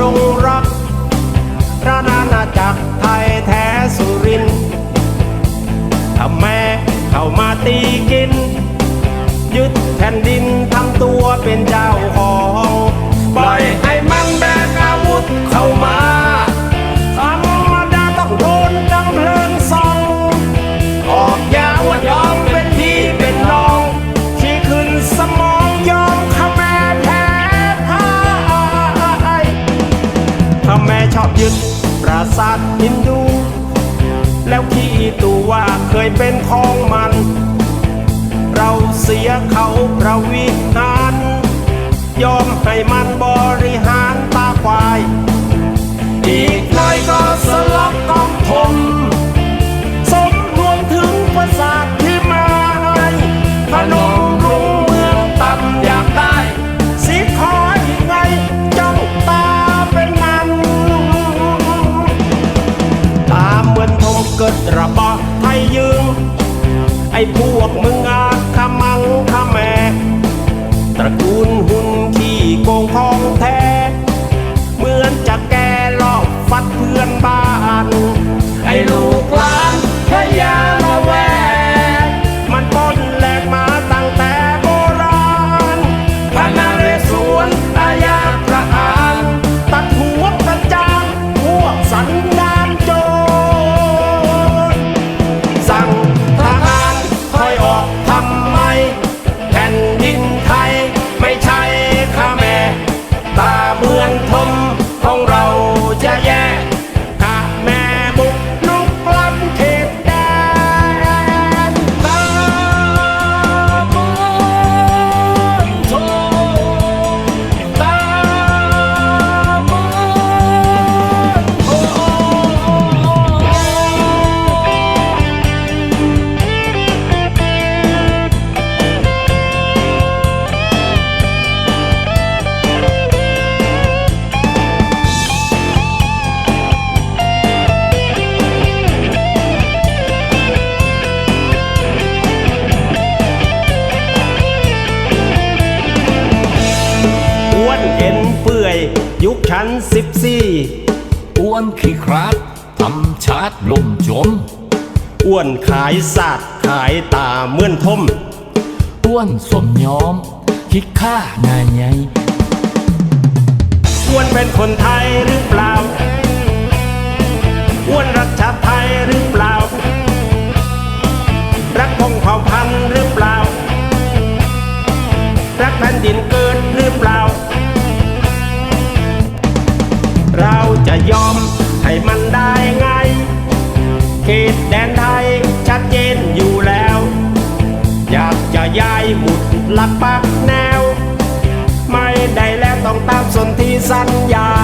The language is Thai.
ดงรัก พระนาณาจักรไทยแท้สุรินทำาแม่เข้ามาตีกิน ยึดแผ่นดินทำตัวเป็นเจ้าของปล่อย ศาสตร์ฮินดู แล้วขี้ตัวเคยเป็นของมัน เราเสียเขาประวิหาร ยอมให้มันบริ ไอ้พวกมึง ยุคชั้นสิบสี่อ้วนขี้คราบทำชาติลมจม อ้วนขายศาสตร์ขายตาเมื่อนทม อ้วนสมยอม คิดค่าหน้ายไงอ้วนเป็นคนไทยหรือเปล่า อ้วนรักชาติไทยหรือเปล่า แนว ไม่ได้แล้วต้องตามสนที่สัญญา